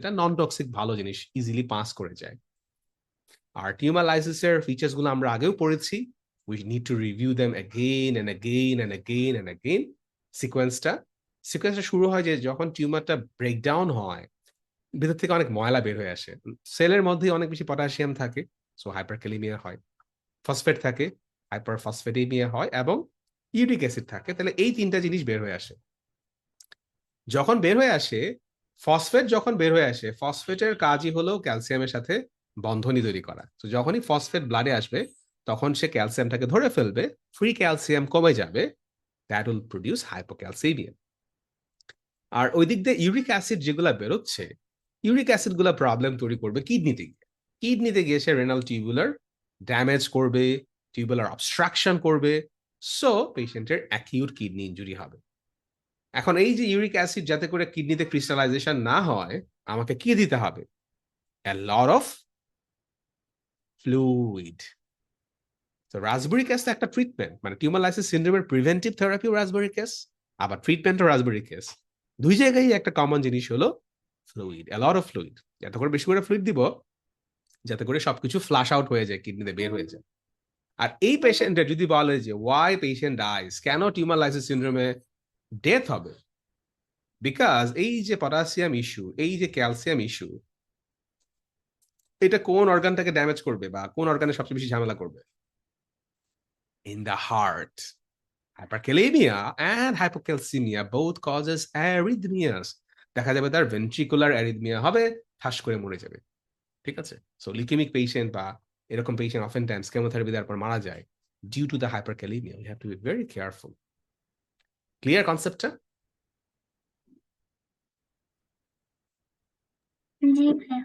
এটা non toxic ভালো জিনিস ইজিলি পাস করে যায়। আর টিউমার লাইসিসের ফিচার্সগুলো আমরা আগেও পড়েছি। We need to review them again and again and again and again সিকোয়েন্সটা সিকোয়েন্সটা শুরু হয় যে যখন টিউমারটা ব্রেকডাউন হয়, ভিতর থেকে অনেক ময়লা বের হয়ে আসে। সেলের মধ্যে অনেক বেশি পটাশিয়াম থাকে সো হাইপারক্যালিমিয়া হয়। ফসফেট থাকে হাইপার ফসফেটেমিয়া হয় এবং ইউরিক অ্যাসিড থাকে। তাহলে এই তিনটা জিনিস বের হয়ে আসে। যখন বের হয়ে আসে ফসফেট যখন বের হয়ে আসে, ফসফেটের কাজই হলো ক্যালসিয়ামের সাথে বন্ধনী তৈরি করা। তো যখনই ফসফেট ব্লাডে আসবে, তখন সে ক্যালসিয়ামটাকে ধরে ফেলবে ফ্রি ক্যালসিয়াম কমে যাবে দ্যাট উইল প্রডিউস হাইপোক্যালসিমিয়া আর ওই দিক দিয়ে ইউরিক অ্যাসিড যেগুলো বেরোচ্ছে ইউরিক অ্যাসিডগুলা প্রবলেম তৈরি করবে কিডনিতে গিয়ে। কিডনিতে গিয়ে সে রেনাল টিউবুলার ড্যামেজ করবে টিউবুলার অবস্ট্রাকশন করবে সো পেশেন্টের অ্যাকিউট কিডনি ইঞ্জুরি হবে। এখন এই যে ইউরিক অ্যাসিড যাতে করে কিডনিতে ক্রিস্টালাইজেশন না হয়, আমাকে কি দিতে হবে? Lot of fluid. তো রাসবেরি কেস একটা ট্রিটমেন্ট মানে টিউমার লাইসিস সিন্ড্রোমের প্রিভেন্টিভ থেরাপিও রাসবেরি কেস আবার ট্রিটমেন্টও রাসবেরি কেস দুই জায়গায় একটা কমন জিনিস হলো ফ্লুইড lot of fluid এত করে বেশি করে ফ্লুইড দিব, যাতে করে সবকিছু ফ্লাশ আউট হয়ে যায় কিডনিতে বের হয়ে যায়। আর এই পেশেন্টের যদি বলে যে ওয়াই পেশেন্ট ডাইস কেন টিউমার লাইসিস সিন্ড্রোমে ডেথ হবে। বিকজ এই যে পটাশিয়াম ইস্যু এই যে ক্যালসিয়াম ইস্যু এটা কোন অর্গানটাকে ড্যামেজ করবে বা কোন অর্গানে সবচেয়ে বেশি ঝামেলা করবে? In the heart hyperkalemia and hypocalcemia both causes arrhythmias. দেখা যাবে তার ভেন্ট্রিকুলার অ্যারিথমিয়া হবে, ঠাস করে মরে যাবে। ঠিক আছে? সো লিকেমিক পেশেন্ট বা এরকম পেশেন্ট অফেন টাইমস কেমোথেরাপি দেওয়ার পর মারা যায় due to the hyperkalemia you have to be very careful clear কনসেপ্টটা জি ভাইয়া